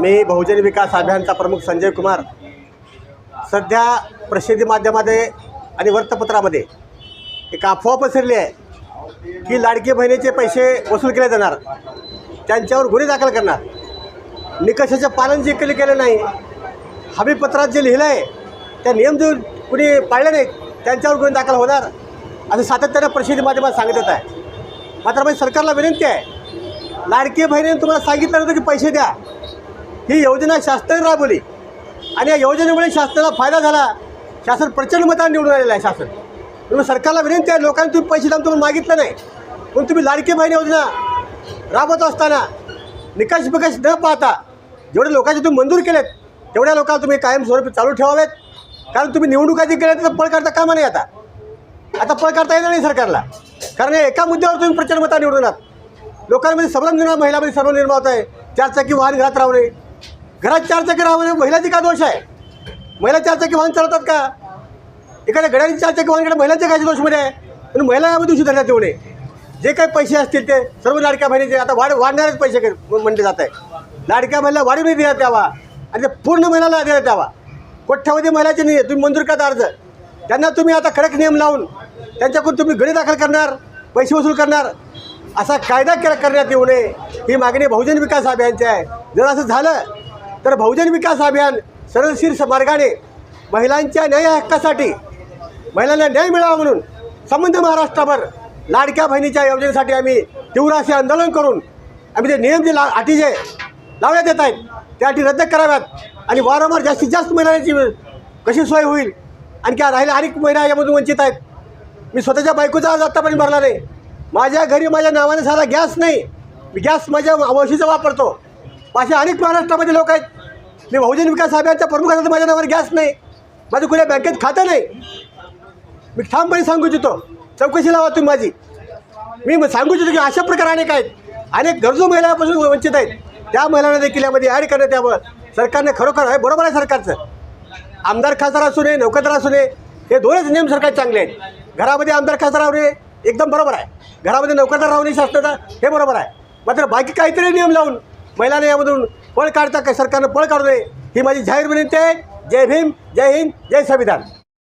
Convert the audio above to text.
मी बहुजन विकास अभियानचा प्रमुख संजय कुमार. सध्या प्रसिद्धी माध्यमामध्ये आणि वृत्तपत्रामध्ये एक अफवा पसरली आहे की लाडकी बहिणीचे पैसे वसूल केले जाणार. त्यांच्यावर गुन्हे दाखल करणार. निकषाचे पालन जे केले केलं नाही हमीपत्रात जे लिहिलं आहे त्या नियम जे कुणी पाळले नाहीत त्यांच्यावर गुन्हे दाखल होणार असं सातत्यानं प्रसिद्धी माध्यमात सांगत येत आहे. मात्र माझी सरकारला विनंती आहे लाडकी बहिणीने तुम्हाला सांगितलं नव्हतं की पैसे द्या. ही योजना शासनाने राबवली. आणि या योजनेमुळे शासनाला फायदा झाला. शासन प्रचंड मताने निवडून आलेलं आहे शासन. म्हणून सरकारला विनंती आहे लोकांनी तुम्ही पैसे दाम तुम्हाला मागितलं नाही. पण तुम्ही लाडकी बहीण योजना राबवत असताना निकष बिकष न पाहता जेवढे लोकांचे तुम्ही मंजूर केलेत तेवढ्या लोकांना तुम्ही कायमस्वरूपी चालू ठेवावेत. कारण तुम्ही निवडणुका जी केल्या तर पळ काढता कामा नाही आता. आता पळ काढता येणार नाही सरकारला. कारण एका मुद्द्यावर तुम्ही प्रचंड मता निवडून आहात लोकांमध्ये संभ्रम निर्माण महिलामध्ये सर्व निर्माण होत आहे. चारचाकी वाहन घरात नये. घरात चारचाकी राहणे महिलाची का दोष आहे? महिला चारचाकी वाहन चालवतात का? एखाद्या गड्याची चारचाकी वाहनकडे महिलांच्या काय दोषमध्ये आहे. पण महिला यामध्ये दिवशी धरण्यात येऊ नये जे काही पैसे असतील ते सर्व लाडक्या बहिणीचे. आता वाढ वाढणारेच पैसे म्हणले जात आहे. लाडक्या महिला वाढीव देण्यात यावा. आणि ते पूर्ण महिलाला देण्यात यावा. कोठ्यावधी महिलाचे नाही तुम्ही मंजूर करता अर्ज. त्यांना तुम्ही आता कडक नियम लावून त्यांच्याकडून तुम्ही गडी दाखल करणार पैसे वसूल करणार. असा कायदा केला करण्यात येऊ नये. ही मागणी बहुजन विकास अभियानची आहे. जर असं झालं तर बहुजन विकास अभियान सरळशीर मार्गाने महिलांच्या न्याय हक्कासाठी महिलांना न्याय मिळावा म्हणून संबंध महाराष्ट्राभर लाडक्या बहिणीच्या योजनेसाठी आम्ही तीव्र असे आंदोलन करून आम्ही ते नियम जे ला अटी जे लावण्यात येत आहेत त्या अटी रद्द कराव्यात आणि वारंवार जास्तीत जास्त महिलांची कशी सोय होईल आणखी राहिल्या अनेक महिला यामधून वंचित आहेत. मी स्वतःच्या बायकोचा आज आत्तापर्यंत भरला नाही. माझ्या घरी माझ्या नावाने साधा गॅस नाही. मी गॅस माझ्या वशीचा वापरतो. असे अनेक महाराष्ट्रामध्ये लोक आहेत. मी बहुजन विकास अभियानच्या प्रमुखाचा माझ्या नावावर गॅस नाही. माझं कुठल्या बँकेत खातं नाही. मी ठामपणे सांगू इच्छितो चौकशी लावा तुम्ही माझी. मी सांगू इच्छितो की अशा प्रकार अनेक आहेत. अनेक गरजू महिलांपासून वंचित आहेत. त्या महिलांना देखील यामध्ये ॲड करण्यात यावं. सरकारने खरोखर आहे बरोबर आहे सरकारचं. आमदार खासदार असू नये नौकरदार असू नये हे दोनच नियम सरकार चांगले आहेत. घरामध्ये आमदार खासदार राहू नये एकदम बरोबर आहे. घरामध्ये नौकरदार राहू नये शासनाचा हे बरोबर आहे. मात्र बाकी काहीतरी नियम लावून महिलांना यामधून पळ काढता का सरकारनं पळ काढू नये? ही माझी जाहीर विनंती आहे. जय भीम जय हिंद जय संविधान.